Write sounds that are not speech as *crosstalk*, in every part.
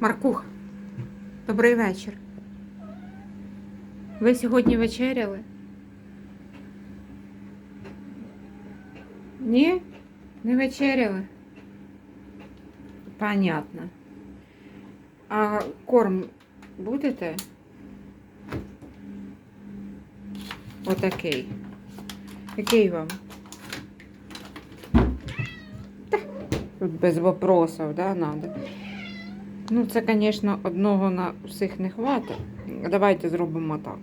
Маркух, добрий вечір. Ви сьогодні вечеряли? Ні? Не вечеряли? Понятно. А корм будете? Отакий. Який вам? Тут без вопросов, да, надо. Ну, це, звісно, одного на всіх не хватить. Давайте зробимо так.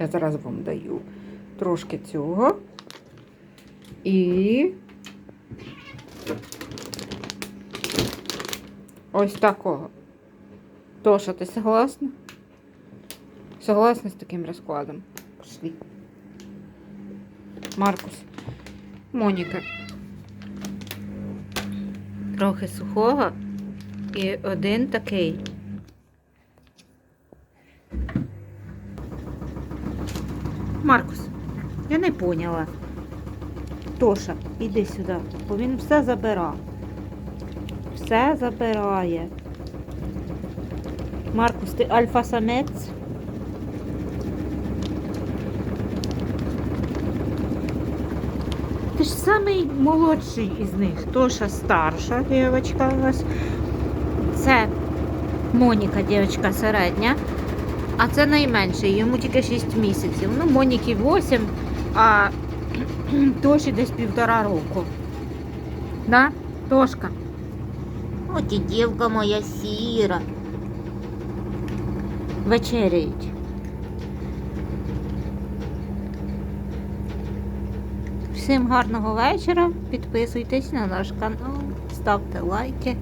Я зараз вам даю трошки цього. І ось такого. Тоша, ти согласна? Согласна з таким розкладом? Пошли. Маркус. Моніка. Трохи сухого. І один такий. Маркус, я не поняла. Тоша, іди сюди, бо він все забирав. Все забирає. Маркус, ти альфа-самець? Ти ж самий молодший із них. Тоша старша дівчинка у вас. Це Моніка, дівчинка середня, а це найменший, йому тільки 6 місяців. Ну, Моніки 8, а *clears throat* Тоші десь півтора року. Да? Тошка? От і дівка моя сіра. Вечеряють. Всім гарного вечора. Підписуйтесь на наш канал, ставте лайки.